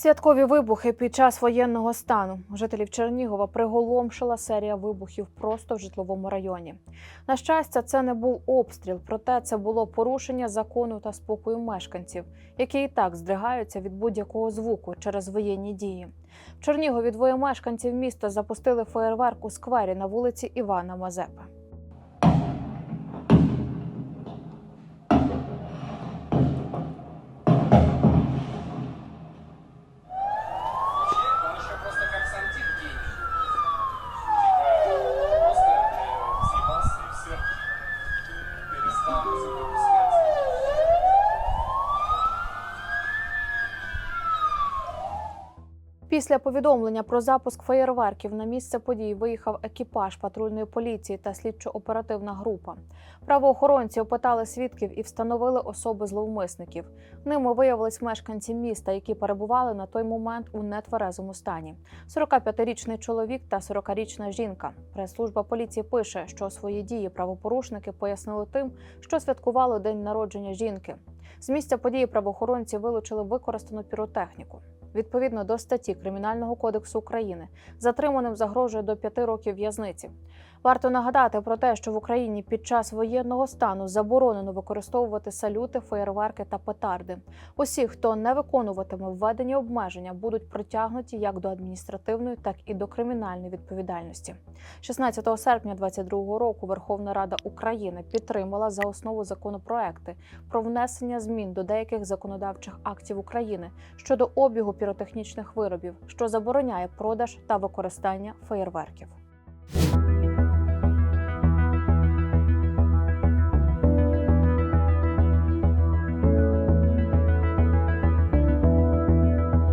Святкові вибухи під час воєнного стану жителів Чернігова приголомшила серія вибухів просто в житловому районі. На щастя, це не був обстріл, проте це було порушення закону та спокою мешканців, які і так здригаються від будь-якого звуку через воєнні дії. В Чернігові двоє мешканців міста запустили феєрверк у сквері на вулиці Івана Мазепи. Після повідомлення про запуск феєрверків на місце подій виїхав екіпаж патрульної поліції та слідчо-оперативна група. Правоохоронці опитали свідків і встановили особи зловмисників. Ними виявились мешканці міста, які перебували на той момент у нетверезому стані. 45-річний чоловік та 40-річна жінка. Прес-служба поліції пише, що свої дії правопорушники пояснили тим, що святкували день народження жінки. З місця події правоохоронці вилучили використану піротехніку. Відповідно до статті Кримінального кодексу України затриманим загрожує до п'яти років в'язниці. Варто нагадати про те, що в Україні під час воєнного стану заборонено використовувати салюти, феєрверки та петарди. Усі, хто не виконуватиме введені обмеження, будуть притягнуті як до адміністративної, так і до кримінальної відповідальності. 16 серпня 2022 року Верховна Рада України підтримала за основу законопроекти про внесення змін до деяких законодавчих актів України щодо обігу піротехнічних виробів, що забороняє продаж та використання феєрверків.